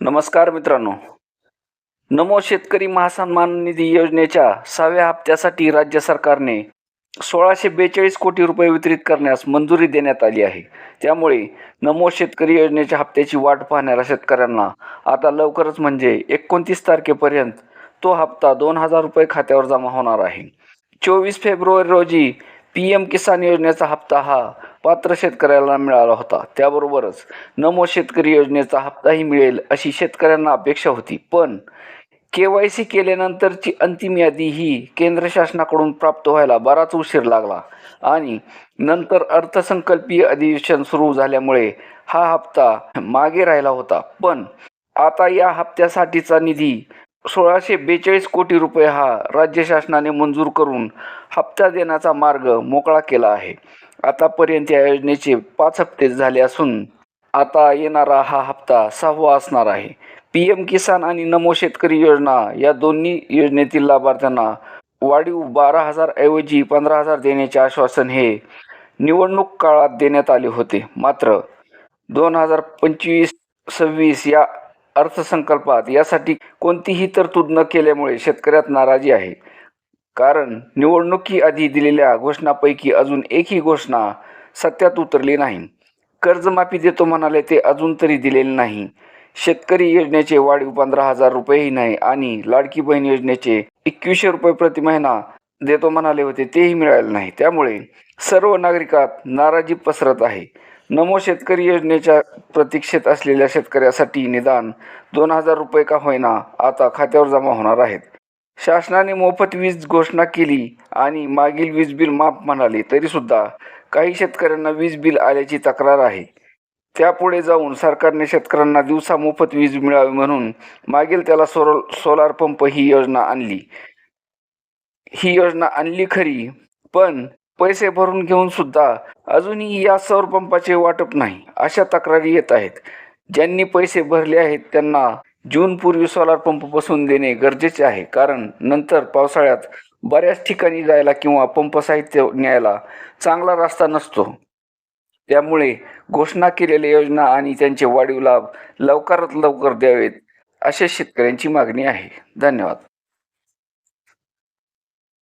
नमस्कार मित्रांनो. नमो शेतकरी महासन्मान निधी योजनेच्या सहाव्या हप्त्यासाठी राज्य सरकारने सोळाशे बेचाळीस कोटी रुपये वितरित करण्यास मंजुरी देण्यात आली आहे. त्यामुळे नमो शेतकरी योजनेच्या हप्त्याची वाट पाहणाऱ्या शेतकऱ्यांना आता लवकरच म्हणजे एकोणतीस तारखेपर्यंत तो हप्ता दोन हजार रुपये खात्यावर जमा होणार आहे. चोवीस फेब्रुवारी रोजी पी एम किसान योजनेचा हप्ता हा पात्र शेतकऱ्याला मिळाला होता. त्याबरोबरच नमो शेतकरी योजनेचा हप्ताही मिळेल अशी शेतकऱ्यांना अपेक्षा होती. पण के वाय सी केल्यानंतरची अंतिम यादी ही केंद्र शासनाकडून प्राप्त व्हायला बराच उशीर लागला आणि नंतर अर्थसंकल्पीय अधिवेशन सुरू झाल्यामुळे हा हप्ता मागे राहिला होता. पण आता या हप्त्यासाठीचा निधी सोळाशे बेचाळीस कोटी रुपये हा राज्य शासनाने मंजूर करून हप्ता देण्याचा मार्ग मोकळा केला आहे. आतापर्यंत या योजनेचे पाच हप्ते झाले असून आता येणारा हा हप्ता सहावा असणार आहे. पी एम किसान आणि नमो शेतकरी योजना या दोन्ही योजनेतील लाभार्थ्यांना वाढीव बारा हजार ऐवजी पंधरा हजार देण्याचे आश्वासन हे निवडणूक काळात देण्यात आले होते. मात्र दोन हजार पंचवीस सव्वीस या अर्थसंकल्पात यासाठी कोणतीही तरतूद न केल्यामुळे शेतकऱ्यात नाराजी आहे. कारण निवडणुकीआधी दिलेल्या घोषणापैकी अजून एकही घोषणा सत्यात उतरली नाही. कर्जमाफी देतो म्हणाले ते अजून तरी दिलेले नाही. शेतकरी योजनेचे वाढीव पंधरा हजार रुपयेही नाही आणि लाडकी बहीण योजनेचे एकवीसशे रुपये प्रति महिना देतो म्हणाले होते तेही मिळाले नाही. त्यामुळे सर्व नागरिकात नाराजी पसरत आहे. नमो शेतकरी योजनेच्या प्रतीक्षेत असलेल्या शेतकऱ्यासाठी निदान दोन हजार रुपये का होईना आता खात्यावर जमा होणार आहेत. शासनाने मोफत वीज घोषणा केली आणि मागील वीज बिल माफ म्हणाले तरीसुद्धा काही शेतकऱ्यांना वीज बिल आल्याची तक्रार आहे. त्यापुढे जाऊन सरकारने शेतकऱ्यांना दिवसा मोफत वीज मिळावी म्हणून मागील त्याला सोर सोलार पंप ही योजना आणली. ही योजना आणली खरी पण पैसे भरून घेऊन सुद्धा अजूनही या सौर पंपाचे वाटप नाही अशा तक्रारी येत आहेत. ज्यांनी पैसे भरले आहेत त्यांना जूनपूर्वी सोलार पंप बसवून देणे गरजेचे आहे. कारण नंतर पावसाळ्यात बऱ्याच ठिकाणी जायला किंवा पंप साहित्य न्यायला चांगला रस्ता नसतो. त्यामुळे घोषणा केलेल्या योजना आणि त्यांचे वाढीव लाभ लवकरात लवकर द्यावेत अशा शेतकऱ्यांची मागणी आहे. धन्यवाद.